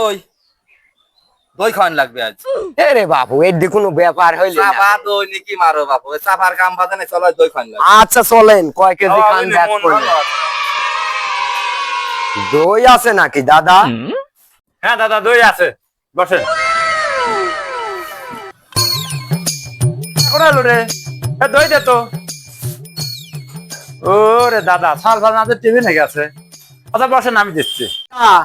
ওই। দই খাওয়ান লাগবে আজ। এর দিয়ে কোনো ব্যাপার হইলে না। চাপা দই নাকি মারো বাপু চাপার কাম না চলো দই খাওয়ান লাগবে। আচ্ছা চলেন কয় কেজি খান আছে। দই আছে নাকি দাদা? হ্যাঁ দাদা দই আছে। বসেন। রে এ, দই দে তো। ও রে দাদা সাল ফাল না টিভি নাকি আছে আচ্ছা বসেন আমি দিচ্ছি। আহ,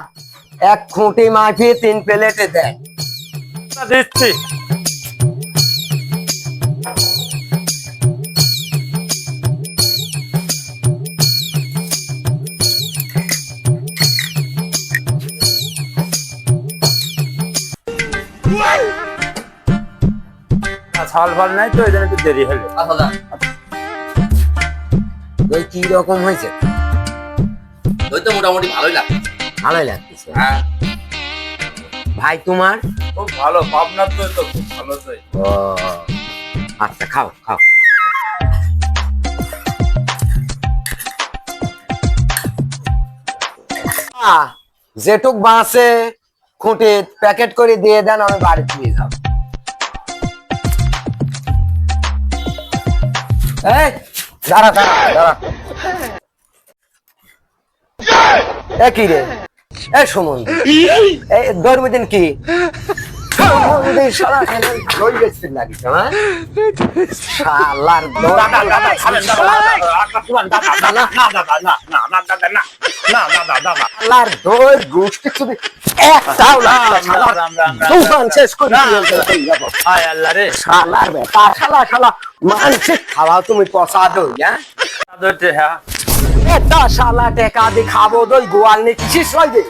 এক খুঁটি মাফিয়ে তিন প্লেটে দেয় দিচ্ছি। ছাল ফাল নাই তো এই জন্য একটু দেরি হলো। যা। কি রকম হয়েছে? দই তো মোটামুটি ভালোই লাগে ভালোই লাগতেছে হ্যাঁ? ভাই তোমার? খুব ভালো পাবনার দই তো খুব ভালো ও আচ্ছা খাও খাও। যেটুক বাঁচে খুঁটে প্যাকেট করে দিয়ে দেন আমি বাড়িতে নিয়ে যাব। এই দাঁড়া দাঁড়া দাঁড়া। এ কি রে? এ সুমন কি হ্যাঁ খাওয়া তুমি পচা দই হ্যাঁ হ্যাঁ এটা শালা টেকা দিয়ে খাব দই গোয়াল নিয়ে কিসিস সয় রে